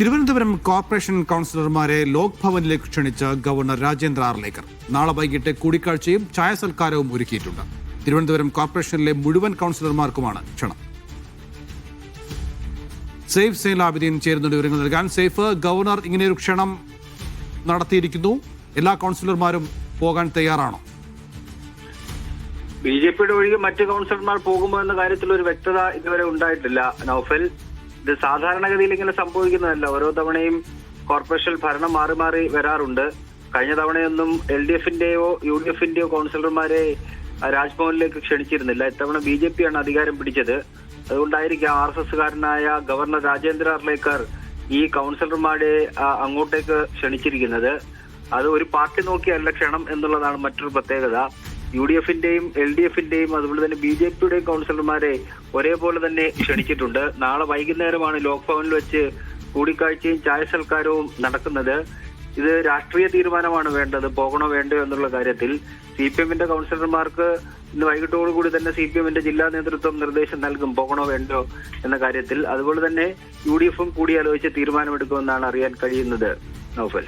Thiruvananthapuram corporation കൗൺസിലർമാരെ ലോക്ഭവനിലേക്ക് ക്ഷണിച്ച ഗവർണർ രാജേന്ദ്ര ആർലേക്കർ നാളെ വൈകിട്ട് കൂടിക്കാഴ്ചയും ചായ സൽക്കാരവും ഒരുക്കിയിട്ടുണ്ട്. തിരുവനന്തപുരം കോർപ്പറേഷനിലെ മുഴുവൻ കൗൺസിലർമാർക്കുമാണ് ക്ഷണം. സേഫ് സേലാബിദീൻ ചേരുന്നുണ്ട് വിവരങ്ങൾ നൽകാൻ സേഫ് ഗവർണർ ഇങ്ങനെയൊരു ക്ഷണം നടത്തിയിരിക്കുന്നു. എല്ലാ കൗൺസിലർമാരും പോകാൻ തയ്യാറാണോ? ബി ജെ പിയുടെ ഒഴികെ മറ്റ് കൗൺസിലർമാർ പോകുമോ എന്ന കാര്യത്തിൽ ഒരു വ്യക്തത ഇതുവരെ ഉണ്ടായിട്ടില്ല നൌഫൽ. ഇത് സാധാരണഗതിയിൽ ഇങ്ങനെ സംഭവിക്കുന്നതല്ല. ഓരോ തവണയും കോർപ്പറേഷൻ ഭരണം മാറി മാറി വരാറുണ്ട്. കഴിഞ്ഞ തവണയൊന്നും എൽ ഡി എഫിന്റെയോ യു ഡി എഫിന്റെയോ കൗൺസിലർമാരെ രാജ്ഭവനിലേക്ക് ക്ഷണിച്ചിരുന്നില്ല. ഇത്തവണ ബി ജെ പിയാണ് അധികാരം പിടിച്ചത്. അതുകൊണ്ടായിരിക്കാം ആർ എസ് എസ്സുകാരനായ ഗവർണർ രാജേന്ദ്ര അർലേക്കർ ഈ കൗൺസിലർമാരെ അങ്ങോട്ടേക്ക് ക്ഷണിച്ചിരിക്കുന്നത്. അത് ഒരു പാർട്ടി നോക്കിയല്ല ക്ഷണം എന്നുള്ളതാണ് മറ്റൊരു പ്രത്യേകത. യു ഡി എഫിന്റെയും എൽ ഡി എഫിന്റെയും അതുപോലെ തന്നെ ബി ജെ പിയുടെയും കൗൺസിലർമാരെ ഒരേപോലെ തന്നെ ക്ഷണിച്ചിട്ടുണ്ട്. നാളെ വൈകുന്നേരമാണ് ലോക്ഭവനിൽ വെച്ച് കൂടിക്കാഴ്ചയും ചായ സൽക്കാരവും നടക്കുന്നത്. ഇത് രാഷ്ട്രീയ തീരുമാനമാണ് വേണ്ടത് പോകണോ വേണ്ടോ എന്നുള്ള കാര്യത്തിൽ സി പി എമ്മിന്റെ കൗൺസിലർമാർക്ക് ഇന്ന് വൈകിട്ടോടുകൂടി തന്നെ സി പി എമ്മിന്റെ ജില്ലാ നേതൃത്വം നിർദ്ദേശം നൽകും പോകണോ വേണ്ടോ എന്ന കാര്യത്തിൽ. അതുപോലെ തന്നെ യു ഡി എഫും കൂടിയാലോചിച്ച് തീരുമാനമെടുക്കുമെന്നാണ് അറിയാൻ കഴിയുന്നത്. നൗഫൽ.